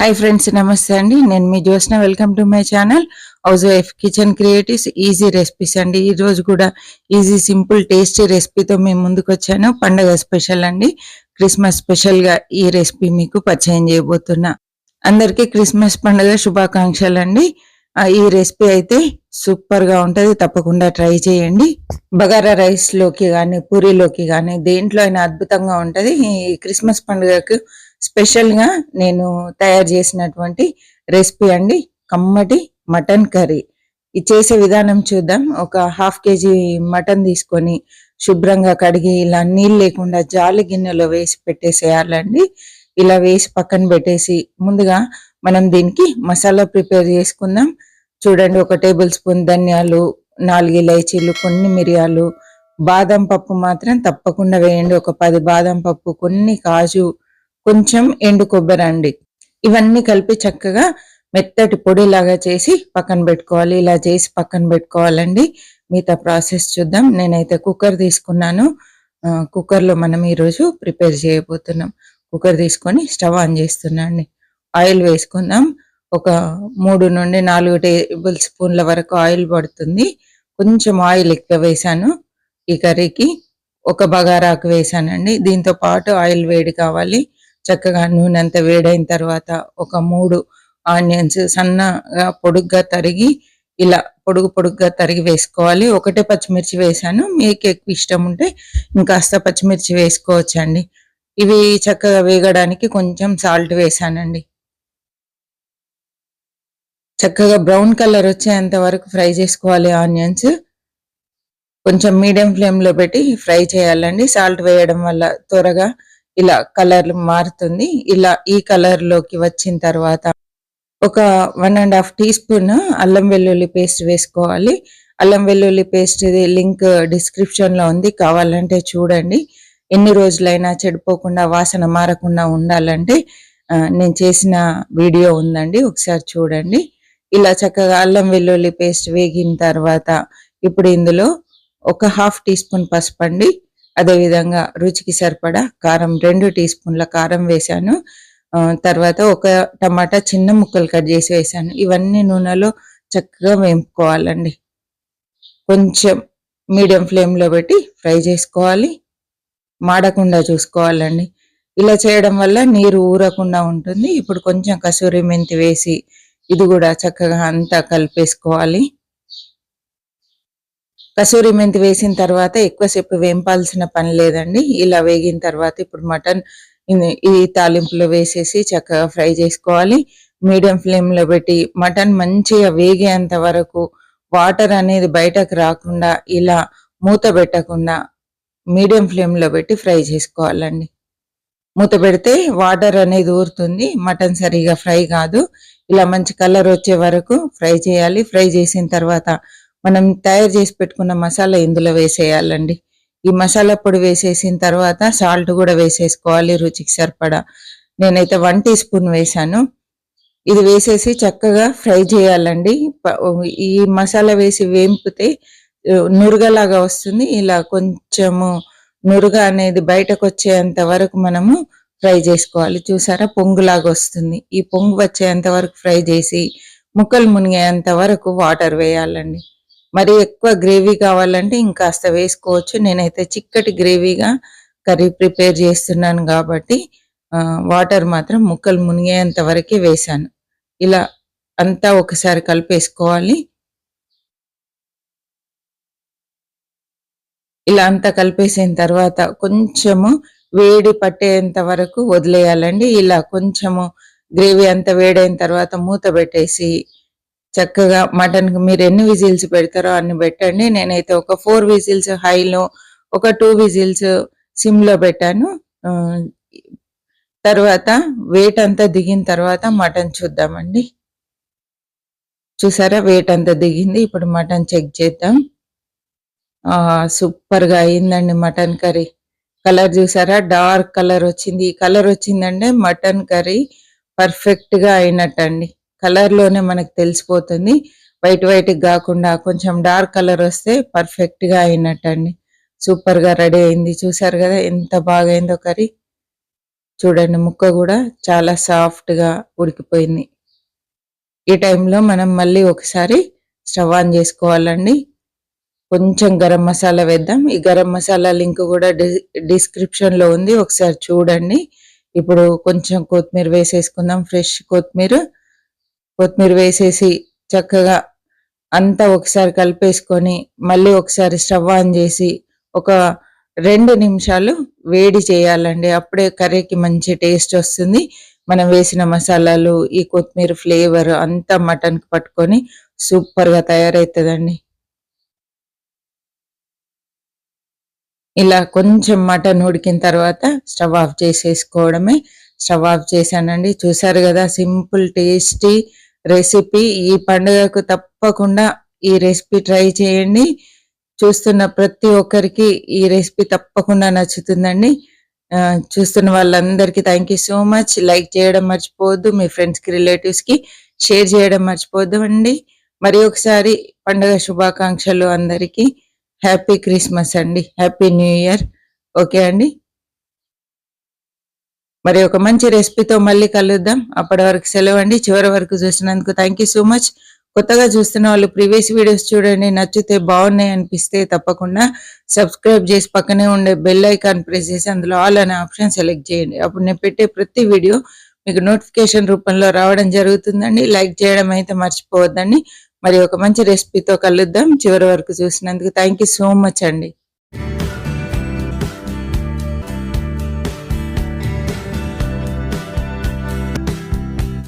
Hi friends నమస్తే అండి. నేను మీ Jyotsna. Welcome to my channel housewife kitchen creatives easy recipes అండి. ఈరోజు కూడా ఈజీ సింపుల్ టేస్టీ రెసిపీతో మేము ముందుకు వచ్చాను పండగ స్పెషల్ అండి. క్రిస్మస్ స్పెషల్గా ఈ రెసిపీ మీకు పరిచయం చేయబోతున్నా. అందరికీ క్రిస్మస్ పండుగ శుభాకాంక్షలు అండి. ఈ రెసిపీ అయితే సూపర్గా ఉంటది. తప్పకుండా ట్రై చేయండి. బగారా రైస్లోకి పూరీలోకి కానీ దేంట్లో అయినా అద్భుతంగా ఉంటది. ఈ క్రిస్మస్ పండుగకు స్పెషల్గా నేను తయారు చేసినటువంటి రెసిపీ అండి. కమ్మటి మటన్ కర్రీ. ఇది చేసే విధానం చూద్దాం. ఒక హాఫ్ కేజీ మటన్ తీసుకొని శుభ్రంగా కడిగి ఇలా నీళ్ళు లేకుండా జాలి గిన్నెలో వేసి పెట్టేసేయాలండి. ఇలా వేసి పక్కన పెట్టేసి ముందుగా మనం దీనికి మసాలా ప్రిపేర్ చేసుకుందాం. చూడండి ఒక టేబుల్ స్పూన్ ధనియాలు నాలుగు ఇలైచీలు కొన్ని మిరియాలు బాదం పప్పు మాత్రం తప్పకుండా వేయండి. ఒక పది బాదం పప్పు కొన్ని కాజు కొంచెం ఎండు కొబ్బరి అండి. ఇవన్నీ కలిపి చక్కగా మెత్తటి పొడిలాగా చేసి పక్కన పెట్టుకోవాలి. ఇలా చేసి పక్కన పెట్టుకోవాలండి. మిగతా ప్రాసెస్ చూద్దాం. నేనైతే కుక్కర్ తీసుకున్నాను. కుక్కర్లో మనం ఈరోజు ప్రిపేర్ చేయబోతున్నాం. కుక్కర్ తీసుకొని స్టవ్ ఆన్ చేస్తున్నాండి ఆయిల్ వేసుకుందాం. ఒక మూడు నుండి నాలుగు టేబుల్ స్పూన్ల వరకు ఆయిల్ పడుతుంది. కొంచెం ఆయిల్ ఎక్కువ వేసాను ఈ కర్రీకి ఒక బగారాకు వేసానండి దీంతో పాటు ఆయిల్ వేడి కావాలి. చక్కగా నూనె అంతా వేడైన తర్వాత ఒక మూడు ఆనియన్స్ సన్నగా పొడుగ్గా తరిగి ఇలా పొడుగు పొడుగ్గా తరిగి వేసుకోవాలి. ఒకటే పచ్చిమిర్చి వేసాను. మీకు ఎక్కువ ఇష్టం ఉంటే ఇంకాస్త పచ్చిమిర్చి వేసుకోవచ్చండి. ఇవి చక్కగా వేగడానికి కొంచెం సాల్ట్ వేసానండి. చక్కగా బ్రౌన్ కలర్ వచ్చేంత వరకు ఫ్రై చేసుకోవాలి ఆనియన్స్. కొంచెం మీడియం ఫ్లేమ్లో పెట్టి ఫ్రై చేయాలండి. సాల్ట్ వేయడం వల్ల త్వరగా ఇలా కలర్ మారుతుంది. ఇలా ఈ కలర్లోకి వచ్చిన తర్వాత ఒక one and half teaspoon అల్లం వెల్లుల్లి పేస్ట్ వేసుకోవాలి. అల్లం వెల్లుల్లి పేస్ట్ లింక్ డిస్క్రిప్షన్లో ఉంది. కావాలంటే చూడండి. ఎన్ని రోజులైనా చెడిపోకుండా వాసన మారకుండా ఉండాలంటే నేను చేసిన వీడియో ఉందండి. ఒకసారి చూడండి. ఇలా చక్కగా అల్లం వెల్లుల్లి పేస్ట్ వేగిన తర్వాత ఇప్పుడు ఇందులో ఒక హాఫ్ టీ స్పూన్ పసుపు అండి. అదేవిధంగా రుచికి సరిపడా కారం రెండు టీ స్పూన్ల కారం వేశాను. తర్వాత ఒక టమాటా చిన్న ముక్కలు కట్ చేసి వేశాను. ఇవన్నీ నూనెలో చక్కగా వేపుకోవాలండి. కొంచెం మీడియం ఫ్లేమ్లో పెట్టి ఫ్రై చేసుకోవాలి. మాడకుండా చూసుకోవాలండి. ఇలా చేయడం వల్ల నీరు ఊరకుండా ఉంటుంది. ఇప్పుడు కొంచెం కసూరి మెంతి వేసి ఇది కూడా చక్కగా అంతా కలిపేసుకోవాలి. కసూరి మెంతి వేసిన తర్వాత ఎక్కువసేపు వేంపాల్సిన పని లేదండి. ఇలా వేగిన తర్వాత ఇప్పుడు మటన్ ఈ తాలింపులో వేసేసి చక్కగా ఫ్రై చేసుకోవాలి. మీడియం ఫ్లేమ్లో పెట్టి మటన్ మంచిగా వేగేంత వరకు వాటర్ అనేది బయటకు రాకుండా ఇలా మూత పెట్టకుండా మీడియం ఫ్లేమ్లో పెట్టి ఫ్రై చేసుకోవాలండి. మూత పెడితే వాటర్ అనేది ఊరుతుంది. మటన్ సరిగా ఫ్రై కాదు. ఇలా మంచి కలర్ వచ్చే వరకు ఫ్రై చేయాలి. ఫ్రై చేసిన తర్వాత మనం తయారు చేసి పెట్టుకున్న మసాలా ఇందులో వేసేయాలండి. ఈ మసాలా పొడి వేసేసిన తర్వాత సాల్ట్ కూడా వేసేసుకోవాలి రుచికి సరిపడా. నేనైతే వన్ టీ స్పూన్ వేసాను ఇది వేసేసి చక్కగా ఫ్రై చేయాలండి. ఈ మసాలా వేసి వేంపితే ఆ, నురగలాగా వస్తుంది. ఇలా కొంచెము నురుగ అనేది బయటకు వచ్చేంత వరకు మనము ఫ్రై చేసుకోవాలి. చూసారా? పొంగులాగా వస్తుంది. ఈ పొంగు వచ్చేంత వరకు ఫ్రై చేసి ముక్కలు మునిగేంత వరకు వాటర్ వేయాలండి. మరి ఎక్కువ గ్రేవీ కావాలంటే ఇంకాస్త వేసుకోవచ్చు. నేనైతే చిక్కటి గ్రేవీగా కర్రీ ప్రిపేర్ చేస్తున్నాను కాబట్టి వాటర్ మాత్రం ముక్కలు మునిగేంత వరకే వేసాను ఇలా అంతా ఒకసారి కలిపేసుకోవాలి. ఇలా అంతా కలిపేసిన తర్వాత కొంచెము వేడి పట్టేంత వరకు వదిలేయాలండి. ఇలా కొంచెము గ్రేవీ అంతా వేడైన తర్వాత మూత పెట్టేసి చక్కగా మటన్ మీరు ఎన్ని విజిల్స్ పెడతారో అన్ని పెట్టండి. నేనైతే ఒక ఫోర్ విజిల్స్ హైలో ఒక టూ విజిల్స్ సిమ్లో పెట్టాను. తర్వాత వెయిట్ అంతా దిగిన తర్వాత మటన్ చూద్దామండి. చూసారా? వెయిట్ అంతా దిగింది. ఇప్పుడు మటన్ చెక్ చేద్దాం. సూపర్గా అయిందండి మటన్ కర్రీ కలర్ చూసారా? డార్క్ కలర్ వచ్చింది. ఈ కలర్ వచ్చిందంటే మటన్ కర్రీ పర్ఫెక్ట్గా అయినట్టండి. కలర్లోనే మనకు తెలిసిపోతుంది. వైట్ వైట్ కాకుండా కొంచెం డార్క్ కలర్ వస్తే పర్ఫెక్ట్గా అయినట్టండి. సూపర్గా రెడీ అయింది. చూసారు కదా ఎంత బాగా అయిందో కర్రీ. చూడండి ముక్క కూడా చాలా సాఫ్ట్గా ఉడికిపోయింది. ఈ టైంలో మనం మళ్ళీ ఒకసారి స్టవ్ ఆన్ చేసుకోవాలండి. కొంచెం గరం మసాలా వేద్దాం. ఈ గరం మసాలా లింక్ కూడా డిస్క్రిప్షన్లో ఉంది. ఒకసారి చూడండి. ఇప్పుడు కొంచెం కొత్తిమీర వేసేసుకుందాం. ఫ్రెష్ కొత్తిమీర. కొత్తిమీర వేసేసి చక్కగా అంతా ఒకసారి కలిపేసుకొని మళ్ళీ ఒకసారి స్టవ్ ఆన్ చేసి ఒక రెండు నిమిషాలు వేడి చేయాలండి. అప్పుడే కర్రీకి మంచి టేస్ట్ వస్తుంది. మనం వేసిన మసాలాలు ఈ కొత్తిమీర ఫ్లేవర్ అంతా మటన్కి పట్టుకొని సూపర్గా తయారవుతుందండి ఇలా కొంచెం మటన్ ఉడికిన తర్వాత స్టవ్ ఆఫ్ చేసేసుకోవడమే. స్టవ్ ఆఫ్ చేశానండి. చూసారు కదా సింపుల్ టేస్టీ రెసిపీ ఈ పండుగకు తప్పకుండా ఈ రెసిపీ ట్రై చేయండి. చూస్తున్న ప్రతి ఒక్కరికి ఈ రెసిపీ తప్పకుండా నచ్చుతుందండి. చూస్తున్న వాళ్ళందరికీ thank you so much like చేయడం మర్చిపోవద్దు. మీ ఫ్రెండ్స్కి రిలేటివ్స్కి షేర్ చేయడం మర్చిపోవద్దు అండి. మరి ఒకసారి పండుగ శుభాకాంక్షలు అందరికీ. హ్యాపీ క్రిస్మస్ అండి. హ్యాపీ న్యూ ఇయర్ ఓకే అండి. మరి ఒక మంచి రెసిపీతో మళ్ళీ కలుద్దాం. అప్పటి వరకు సెలవు అండి చివరి వరకు చూసినందుకు థ్యాంక్ సో మచ్ కొత్తగా చూస్తున్న వాళ్ళు ప్రీవియస్ వీడియోస్ చూడండి. నచ్చితే బాగున్నాయి అనిపిస్తే తప్పకుండా సబ్స్క్రైబ్ చేసి పక్కనే ఉండే బెల్ ఐకాన్ ప్రెస్ చేసి అందులో ఆల్ అనే ఆప్షన్ సెలెక్ట్ చేయండి. అప్పుడు నేను పెట్టే ప్రతి వీడియో మీకు నోటిఫికేషన్ రూపంలో రావడం జరుగుతుందండి. లైక్ చేయడం అయితే మర్చిపోవద్దండి. మరి ఒక మంచి రెసిపీతో కలుద్దాం. చివరి వరకు చూసినందుకు థ్యాంక్ సో మచ్ అండి.